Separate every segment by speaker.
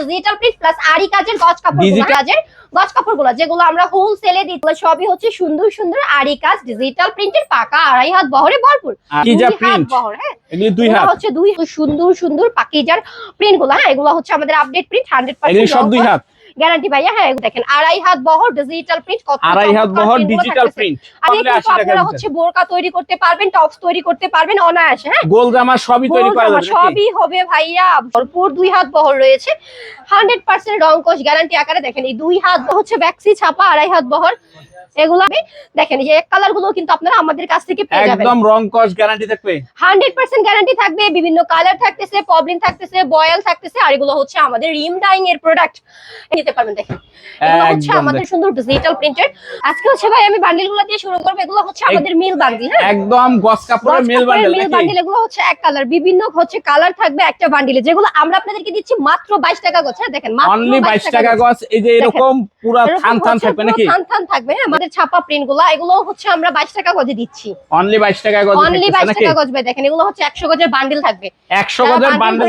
Speaker 1: Digital print plus আরি কাজের গজ কাপড় কাজের গজ কাপড়গুলো যেগুলো আমরা হোলসেলে দিই সবই হচ্ছে সুন্দর সুন্দর আরি কাজ ডিজিটাল প্রিন্টের পাকা আড়াই হাত বহরে ভরপুর। হাত বহর হ্যাঁ।
Speaker 2: দুই হাত?
Speaker 1: হচ্ছে দুই সুন্দর সুন্দর পাকিজার প্রিন্টগুলো হ্যাঁ এগুলো হচ্ছে আমাদের আপডেট প্রিন্ট হান্ড্রেড
Speaker 2: পার্সেন্ট সব দুই হাত?
Speaker 1: গ্যারান্টি ভাইয়া হ্যাঁ দেখেন আড়াই হাত বহর ডিজিটাল প্রিন্ট কত
Speaker 2: আড়াই হাত বহর ডিজিটাল প্রিন্ট
Speaker 1: আর আপনারা হচ্ছে বোরকা তৈরি করতে পারবেন টপস তৈরি করতে পারবেন অনায়াসে হ্যাঁ?
Speaker 2: গোল জামা সবই তৈরি করা যাবে
Speaker 1: সবই হবে ভাইয়া ভরপুর দুই হাত বহর রয়েছে। 100% রংকশ গ্যারান্টি আকারে দেখেন এই দুই হাত হচ্ছে ব্যাক্সি ছাপা আড়াই হাত বহর। এগুলো আমি দেখেন এই কালারগুলো কিন্তু আপনারা আমাদের কাছ থেকে পেয়ে যাবেন।
Speaker 2: একদম রং কস গ্যারান্টি থাকবে।
Speaker 1: হান্ড্রেড পার্সেন্ট গ্যারান্টি থাকবে বিভিন্ন কালার থাকতেছে পবলিন থাকতেছে বয়েল থাকতেছে আর এগুলো হচ্ছে আমাদের রিম ডাইং এর প্রোডাক্ট নিতে পারবেন দেখেন। এগুলো হচ্ছে আমাদের সুন্দর ডিজিটাল প্রিন্টের আজকে হচ্ছে ভাই আমি বান্ডিলগুলো দিয়ে শুরু করব এগুলো হচ্ছে আমাদের মিল বান্ডিল হ্যাঁ?
Speaker 2: একদম গস কাপড়ের মেল বান্ডেল
Speaker 1: মিল বান্ডিল এগুলো হচ্ছে এক কালার বিভিন্ন হচ্ছে কালার থাকবে একটা বান্ডিলে যেগুলো আমরা আপনাদেরকে দিচ্ছি মাত্র বাইশ টাকা গছ হ্যাঁ দেখেন মাত্র
Speaker 2: অনলি 22 টাকা। গস এই যে এরকম পুরা থান থান থাকবে নাকি?
Speaker 1: থান থান থাকবে হ্যাঁ আমাদের ছাপা প্রিন্টগুলো এগুলো হচ্ছে আমরা বাইশ টাকা গজে দিচ্ছি।
Speaker 2: অনলি 22 টাকা গস
Speaker 1: অনলি বাইশ টাকা গজ ভাই দেখেন এগুলো হচ্ছে একশো গজের বান্ডিল থাকবে।
Speaker 2: 100 গজের বান্ডেল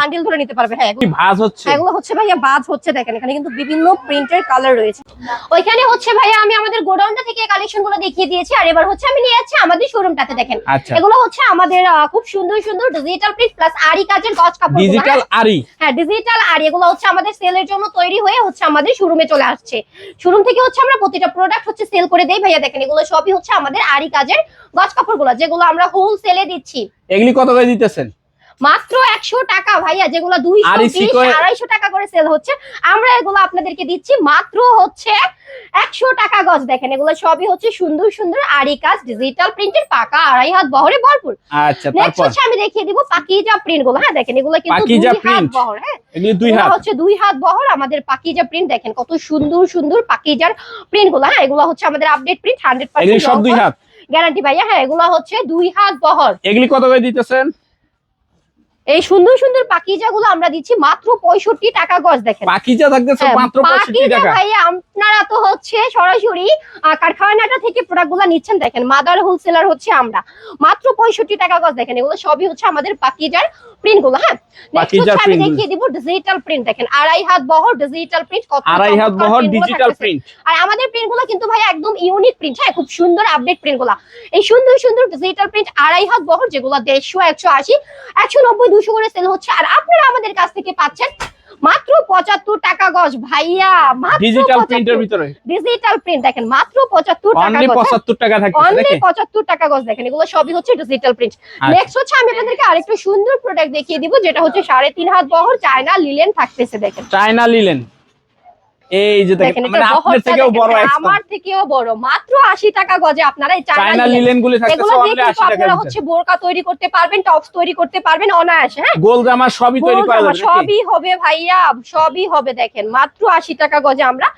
Speaker 1: বান্ডিল ধরে নিতে পারবে হ্যাঁ
Speaker 2: ভাঁজ হচ্ছে।
Speaker 1: এগুলো হচ্ছে ভাইয়া বাজ হচ্ছে দেখেন এখানে কিন্তু বিভিন্ন প্রিন্টের কালার রয়েছে। ওইখানে হচ্ছে ভাইয়া আমি আমাদের গোডাউনটা থেকে কালেকশনগুলো দেখিয়ে দিয়েছি আর এবার হচ্ছে আমি নিয়ে যাচ্ছি আমাদের শোরুমটাতে দেখেন।
Speaker 2: আচ্ছা।
Speaker 1: এগুলো হচ্ছে আমাদের খুব সুন্দর সুন্দর ডিজিটাল প্রিন্ট প্লাস আরি কাজের গজ কাপড়
Speaker 2: ডিজিটাল আরি
Speaker 1: হ্যাঁ ডিজিটাল আর এগুলো হচ্ছে আমাদের সেলের জন্য তৈরি হয়ে হচ্ছে আমাদের শোরুমে চলে আসছে। শোরুম থেকে হচ্ছে আমরা প্রতিটা প্রোডাক্ট হচ্ছে সেল করে দেই। ভাইয়া দেখেন, এগুলো সবই হচ্ছে আমাদের আরি কাজের গজ কাপড়গুলো, যেগুলো আমরা হোলসেলে দিচ্ছি।
Speaker 2: এগুলি কত করে দিতেছেন?
Speaker 1: মাত্র একশো টাকা ভাইয়া যেগুলো দুইশো আড়াইশো টাকা করে সেল হচ্ছে। আমরা এগুলো আপনাদেরকে দিচ্ছি মাত্র হচ্ছে একশো টাকা গজ। দেখেন এগুলো সবই হচ্ছে সুন্দর সুন্দর আরি কাজ ডিজিটাল প্রিন্টের পাকা আড়াই হাত বহরে ভরপুর।
Speaker 2: আচ্ছা
Speaker 1: নেক্সট হচ্ছে আমি দেখিয়ে দিব পাকিজা প্রিন্টগুলো হ্যাঁ দেখেন এগুলো কিন্তু দুই হাত বহর হ্যাঁ।
Speaker 2: দুই হাত?
Speaker 1: হচ্ছে দুই হাত বহর আমাদের পাকিজা প্রিন্ট দেখেন কত সুন্দর সুন্দর পাকিজার প্রিন্টগুলো হ্যাঁ এগুলো হচ্ছে আমাদের আপডেট প্রিন্ট হান্ড্রেড
Speaker 2: এগুলি সব দুই হাত?
Speaker 1: গ্যারান্টি ভাইয়া হ্যাঁ এগুলো হচ্ছে দুই হাত বহর।
Speaker 2: এগুলি কত করে দিতেছেন?
Speaker 1: এই সুন্দর সুন্দর পাকিজা গুলো আমরা দিচ্ছি মাত্র পঁয়ষট্টি টাকা গজ দেখেন।
Speaker 2: পাকিজা থাকতেছে
Speaker 1: হ্যাঁ,
Speaker 2: মাত্র 65 টাকা।
Speaker 1: ভাইয়া আপনারা তো হচ্ছে সরাসরি কারখানাটা থেকে প্রোডাক্টগুলা নিচ্ছেন দেখেন মাদার হোলসেলার হচ্ছে আমরা। মাত্র পঁয়ষট্টি টাকা গজ দেখেন এগুলো সবই হচ্ছে আমাদের পাকিজার প্রিন্টগুলো হ্যাঁ আমি দেখিয়ে দিব ডিজিটাল প্রিন্ট দেখেন আড়াই হাত বহর ডিজিটাল প্রিন্ট কত
Speaker 2: আড়াই হাত বহর ডিজিটাল প্রিন্ট
Speaker 1: আর আমাদের প্রিন্টগুলো কিন্তু ভাই একদম ইউনিক প্রিন্ট হ্যাঁ খুব সুন্দর আপডেট প্রিন্টগুলা এই সুন্দর সুন্দর ডিজিটাল প্রিন্ট আড়াই হাত বহর যেগুলো দেড়শো একশো আশি একশো নব্বই দুশো করে সেল হচ্ছে। আর আপনারা আমাদের কাছ থেকে পাচ্ছেন মাত্র পঁচাত্তর টাকা গজ ভাইয়া
Speaker 2: ডিজিটাল প্রিন্টের ভিতরে।
Speaker 1: ডিজিটাল প্রিন্ট দেখেন মাত্র পঁচাত্তর টাকা
Speaker 2: পঁচাত্তর টাকা থাকে
Speaker 1: অনলি পঁচাত্তর টাকা গজ দেখেন এগুলো সবই হচ্ছে ডিজিটাল প্রিন্ট। নেক্সট হচ্ছে আমি আপনাদেরকে আরেকটা সুন্দর প্রোডাক্ট দেখিয়ে দিব যেটা হচ্ছে সাড়ে তিন হাত বহর চায়না লিলেন থাকতেছে দেখেন।
Speaker 2: চায়না লিলেন এই যে
Speaker 1: দেখেন
Speaker 2: মানে আপনার থেকেও বড়
Speaker 1: আমার থেকেও বড় মাত্র আশি টাকা গজে আপনারা এই
Speaker 2: চায়না
Speaker 1: লিলেন
Speaker 2: গুলি থাকতেছে অনলি 80 টাকা
Speaker 1: আপনারা হচ্ছে বোরকা তৈরি করতে পারবেন টপস তৈরি করতে পারবেন অনায়াসে হ্যাঁ?
Speaker 2: গোল জামা সবই তৈরি করা যাবে
Speaker 1: সবই হবে ভাইয়া সবই হবে দেখেন মাত্র আশি টাকা গজে আমরা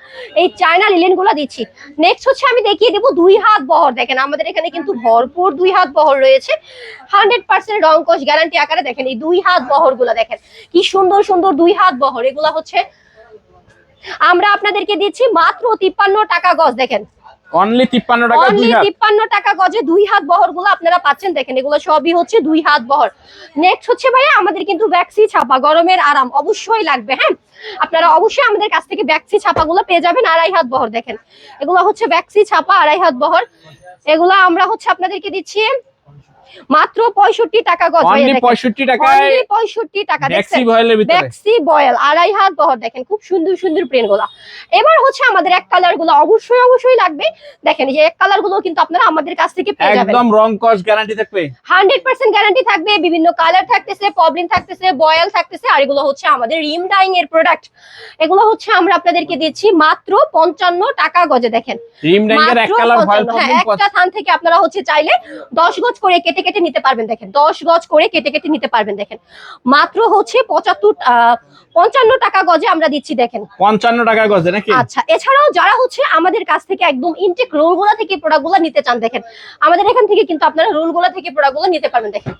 Speaker 1: এই চায়না লিলেনগুলো দিচ্ছি। নেক্সট হচ্ছে আমি দেখিয়ে দেবো দুই হাত বহর। দেখেন আমাদের এখানে কিন্তু ভরপুর দুই হাত বহর রয়েছে। হান্ড্রেড পার্সেন্ট রং কোষ গ্যারান্টি আকারে দেখেন এই দুই হাত বহরগুলো দেখেন। কি সুন্দর সুন্দর দুই হাত বহর এগুলা হচ্ছে আমরা আপনাদেরকে দিচ্ছি মাত্র তিপ্পান্ন টাকা গজ দেখেন।
Speaker 2: অনলি 53 টাকা
Speaker 1: অনলি
Speaker 2: দুই হাত।
Speaker 1: তিপ্পান্ন টাকা গজে দুই হাত বহর আপনারা পাচ্ছেন দেখেন এগুলো সবই হচ্ছে দুই হাত বহর। নেক্সট হচ্ছে ভাইয়া আমাদের কিন্তু ভ্যাক্সি ছাপা গরমের আরাম অবশ্যই লাগবে হ্যাঁ? আপনারা অবশ্যই আমাদের কাছ থেকে ভ্যাক্সি পেয়ে যাবেন আড়াই হাত বহর দেখেন। এগুলো হচ্ছে ভ্যাক্সি ছাপা আড়াই হাত বহর। এগুলো আমরা হচ্ছে আপনাদেরকে দিচ্ছি মাত্র পঁয়ষট্টি টাকা গজ
Speaker 2: অনলি
Speaker 1: দেখেন।
Speaker 2: 65 টাকায়
Speaker 1: 65 টাকা
Speaker 2: ম্যাক্সি
Speaker 1: ব্যাক্সি বয়েল আড়াই হাত বহর দেখেন খুব সুন্দর সুন্দর প্রিন্টগুলা এবার হচ্ছে আমাদের এক কালারগুলো অবশ্যই অবশ্যই লাগবে। দেখেন এই এক কালারগুলো কিন্তু আপনারা আমাদের কাছ থেকে পেয়ে যাবেন।
Speaker 2: একদম রং কস গ্যারান্টি থাকবে।
Speaker 1: হান্ড্রেড পার্সেন্ট গ্যারান্টি থাকবে বিভিন্ন কালার থাকতেছে পবলিন থাকতেছে বয়েল থাকতেছে আর এগুলো হচ্ছে আমাদের রিম ডাইং এর প্রোডাক্ট এগুলো হচ্ছে আমরা আপনাদেরকে দিচ্ছি মাত্র পঞ্চান্ন টাকা গজে দেখেন।
Speaker 2: রিম ড্যাঙ্গের এক
Speaker 1: মাত্র
Speaker 2: কালার
Speaker 1: 55 হ্যাঁ, একটা থান থেকে আপনারা হচ্ছে চাইলে দশ গজ করে কেটে কেটে কেটে নিতে পারবেন দেখেন। দশ গজ করে কেটে কেটে নিতে পারবেন দেখেন। মাত্র হচ্ছে পঁচাত্তর পঞ্চান্ন টাকা গজে আমরা দিচ্ছি দেখেন।
Speaker 2: 55 টাকা গজে নাকি?
Speaker 1: আচ্ছা এছাড়াও যারা হচ্ছে আমাদের কাছ থেকে একদম ইনটেক রোলগুলা থেকে প্রোডাক্টগুলা নিতে চান দেখেন। আমাদের এখান থেকে কিন্তু আপনারা রোলগুলা থেকে প্রোডাক্টগুলো নিতে পারবেন দেখেন।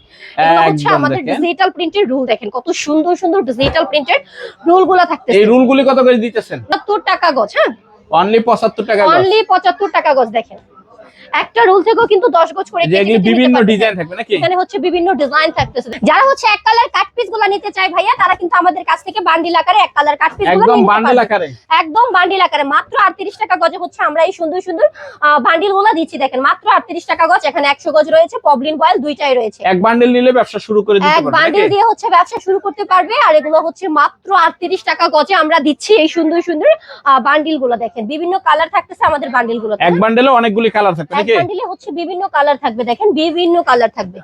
Speaker 1: হচ্ছে আমাদের ডিজিটাল প্রিন্টের রুল দেখেন। কত সুন্দর সুন্দর ডিজিটাল প্রিন্টের রোলগুলা থাকতেছে।
Speaker 2: এই রুলগুলি কত করে দিতেছেন?
Speaker 1: সত্তর টাকা গজ হ্যাঁ?
Speaker 2: অনলি 75 টাকা গজ।
Speaker 1: অনলি পঁচাত্তর টাকা গজ দেখেন। একটা রোল থেকেও কিন্তু দশ গজ করে
Speaker 2: এগুলি বিভিন্ন। ডিজাইন থাকবে নাকি?
Speaker 1: এখানে হচ্ছে বিভিন্ন ডিজাইন থাকতেছে। যারা হচ্ছে এক কালার কাট পিসগুলো নিতে চায় ভাইয়া তারা কিন্তু আমাদের কাছ থেকে বান্ডিল আকারে এক কালার কাট পিস
Speaker 2: একদম বান্ডেল আকারে।
Speaker 1: একদম বান্ডিল আকারে। মাত্র আটত্রিশ টাকা গজে হচ্ছে আমরা এই সুন্দর সুন্দর বান্ডিলগুলো দিচ্ছি। দেখেন মাত্র আটত্রিশ টাকা গজ এখানে একশো গজ রয়েছে পবলিন বয়েল দুইটাই রয়েছে।
Speaker 2: এক বান্ডেল নিলে ব্যবসা শুরু করে দিতে
Speaker 1: এক বান্ডিল দিয়ে হচ্ছে ব্যবসা শুরু করতে পারবে আর এগুলো হচ্ছে মাত্র আটত্রিশ টাকা গজে আমরা দিচ্ছি এই সুন্দর সুন্দর বান্ডিলগুলো। দেখেন বিভিন্ন কালার থাকতেছে আমাদের বান্ডিলগুলো
Speaker 2: এক বান্ডেলে অনেকগুলি কালার থাকবে
Speaker 1: এক
Speaker 2: নাকি
Speaker 1: বান্ডিলে হচ্ছে বিভিন্ন কালার থাকবে দেখেন? বিভিন্ন কালার থাকবে।